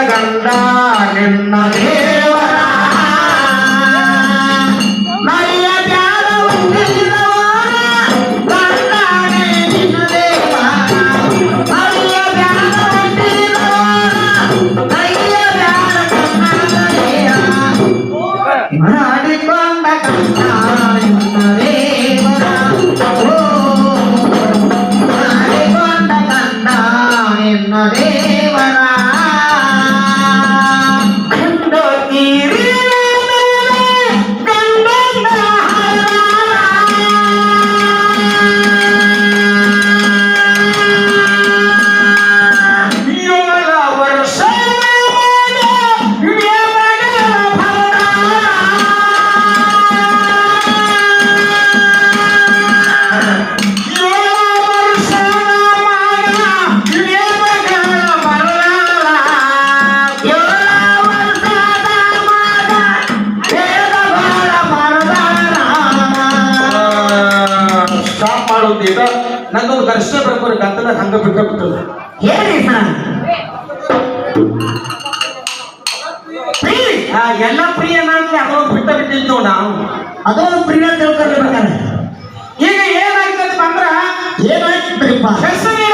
జగదండా నిన్నదే ಮಾಡೋದೀಗ ನಂದೊಂದು ದರ್ಶನ ಬರ್ಕೋರಿ ಗಂಟಲ ಹಂಗ ಬಿಟ್ಟ ಬಿಟ್ಟದ ಹೇಳಿ ಸರ್ ಎಲ್ಲ ಪ್ರಿಯ ನಾನು ಅದೊಂದು ಬಿಟ್ಟ ಬಿಟ್ಟಿದ್ದು ನಾವು. ಅದೊಂದು ಪ್ರಿಯ ತಿಳ್ಕೊಳ್ಬೇಕಾರೆ ಈಗ ಏನಾಗ್ತದೆ ಅಂದ್ರ ಏನಾಯ್ತಿದ್ರಿಪ್ಪ ಹೆಸರು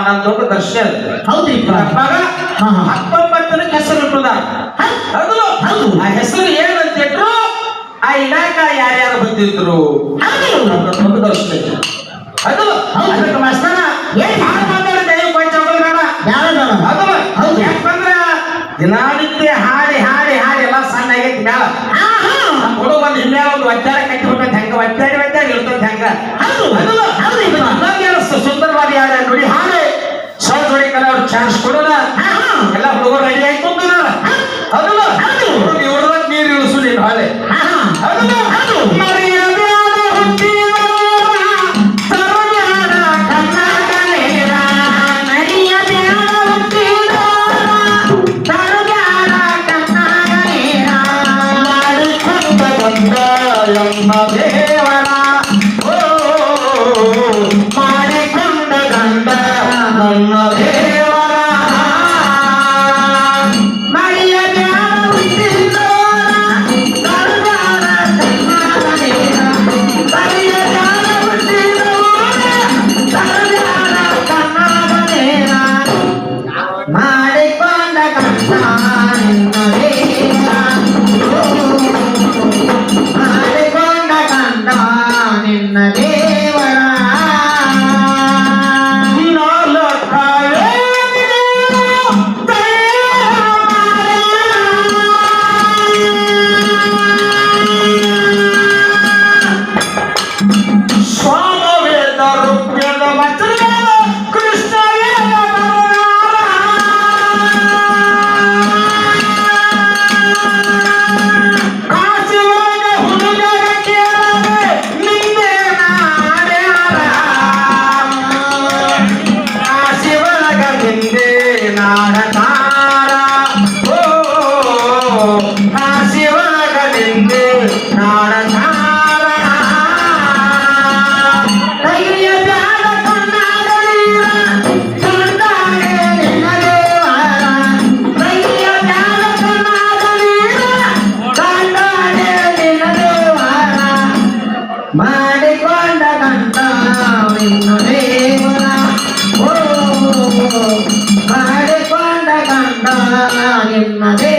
ಮಾ- ನಂದೊಂದು ದರ್ಶನ ಹೌದ್ರಿಪ್ಪ ಅಪ್ಪಾಗ ಅಪ್ಪಗ ಹಾ, ಹಾ. ಹತ್ತೊಂಬತ್ತು ದಿನಕ್ಕೆ ಹೆಸರು ಹೌದು ಹೌದು. ಆ ಹೆಸರು ಏನಂತ ಇಟ್ರು ಆ ಇಲಾಖ ಯಾರ್ಯಾರು ಬಂದಿದ್ರು ಒಂದು ದರ್ಶನ. ಅದು ಹೌದು. ಅದಕ್ಕೆ ಮಾಸ್ತರ ಏನ್? ಯಾರು ಮಾತಾಡಿ ಕೊಂಚ ಬೇಡ ಯಾರ ಅದು ಹೌದು. ಯಾಕಂದ್ರ ದಿನಾನಿತ್ಯ ಹಾಡಿ ಹಾಡಿ ಹಾಡಿ ಎಲ್ಲ ಸಣ್ಣ ಆಗೈತಿ ಮ್ಯಾಲ ಹಾ, ಹಾ. ನಮ್ಮ ಹುಡುಗ ಒಂದು ಹಿಂದೆ ಒಂದು ಒತ್ತಾಡ ಕಟ್ಟಿಬಿಟ್ಟು ಹೆಂಗ ಒತ್ತಾಡಿ ಒತ್ತಾಡಿ ಇರ್ತೈತೆ ಹೆಂಗ ಹೌದು. ಹೌದು ಸುಂದರವಾದ ಯಾರ ನುಡಿ ಜೋಡಿ ಕಲ ಅವ್ರು ಚಾನ್ಸ್ ಕೊಡೋಣ. ಎಲ್ಲ ಹುಡುಗರು ರೆಡಿ ಆಗಿ ಕುಂತಾರ ಹೌದು. ಹೌದು. ಇವ್ರದಾಗ ನೀರು ಇಳಿಸು ನೀನು ಹಾಳೆ ಹಾ, കാണാനെന്നതേ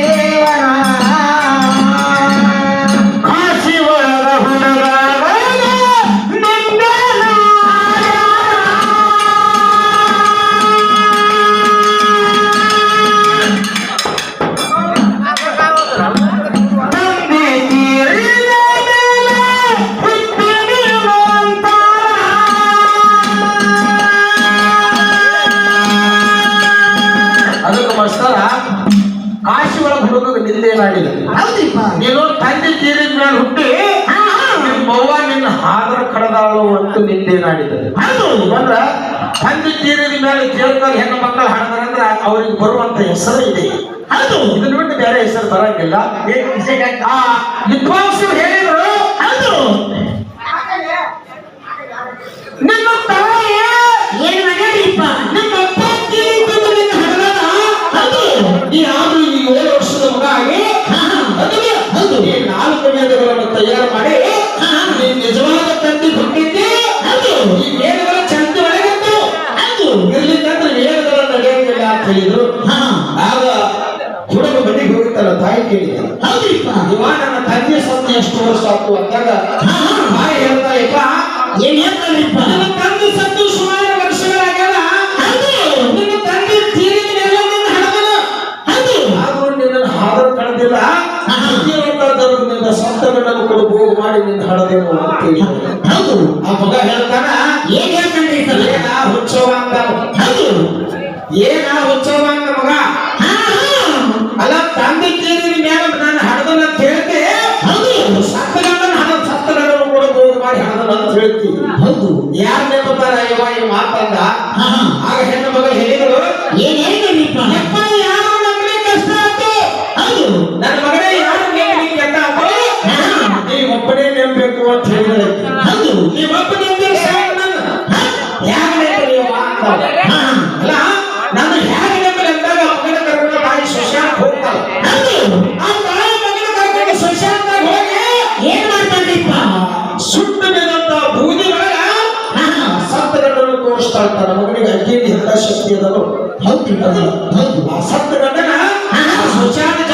ನೀನು ತಂದೆ ತೀರಿದ ಮೇಲೆ ಹುಟ್ಟಿ ನಿಮ್ಮವ್ವ ನಿನ್ನ ಹಾದ್ರ ಕಡದಾಳು ಅಂತ ನಿಂದೇನಾಡಿದ್ದಾರೆ ಬಂದ್ರ ತಂದೆ ತೀರಿದ ಮೇಲೆ ಜೀವನದಲ್ಲಿ ಹೆಣ್ಣು ಮಕ್ಕಳು ಹಾಡ್ತಾರಂದ್ರೆ ಅವ್ರಿಗೆ ಬರುವಂತ ಹೆಸರು ಇದೆ. ಅದು ಇದನ್ನ ಬಿಟ್ಟು ಬೇರೆ ಹೆಸರು ಬರಂಗಿಲ್ಲ. ವಿದ್ವಾಂಸರು ಹೇಳಿದ್ರು. ತಯಾರು ಮಾಡಿ. ನಿಜವಾದ ತಂದೆ ಹುಟ್ಟಿದ್ದೆ. ಅದು ಈ ವೇದಗಳ ಚಂದ ಒಳಗಿತ್ತು. ಅದು ಇರ್ಲಿಕ್ಕಂದ್ರೆ ವೇದಗಳ ನಡೆಯೋದಿಲ್ಲ ಅಂತ ಹೇಳಿದ್ರು. ಆಗ ಹುಡುಗ ಬದಿಗೆ ತಾಯಿ ಕೇಳಿದ. ಹೌದು ಇವಾಗ ನನ್ನ ತಂದೆ ಸತ್ತ ಎಷ್ಟು ವರ್ಷ ಆಯ್ತು ಅಂದಾಗ ಮಾತಾಡೋದೇನು ಹೌದು. ಆ ಮಗ ಹೇಳ್ತಾನ ಏನ್ ಹೇಳ್ತಾನೆ ಹುಚ್ಚೋಗ ಅಂತ ಹೌದು. ಏನ ಹುಚ್ಚೋಗ ಅಂತ ಆಗ್ತಾವೆ ಅಲ್ಲ ಹೇಗೆ ಶಕ್ತಿ ಅದಲು ಹೌದು ಹೌದು ಆ ಸತ್ತಗಂಡನ ಸುಶಾಂತ್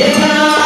Yeah.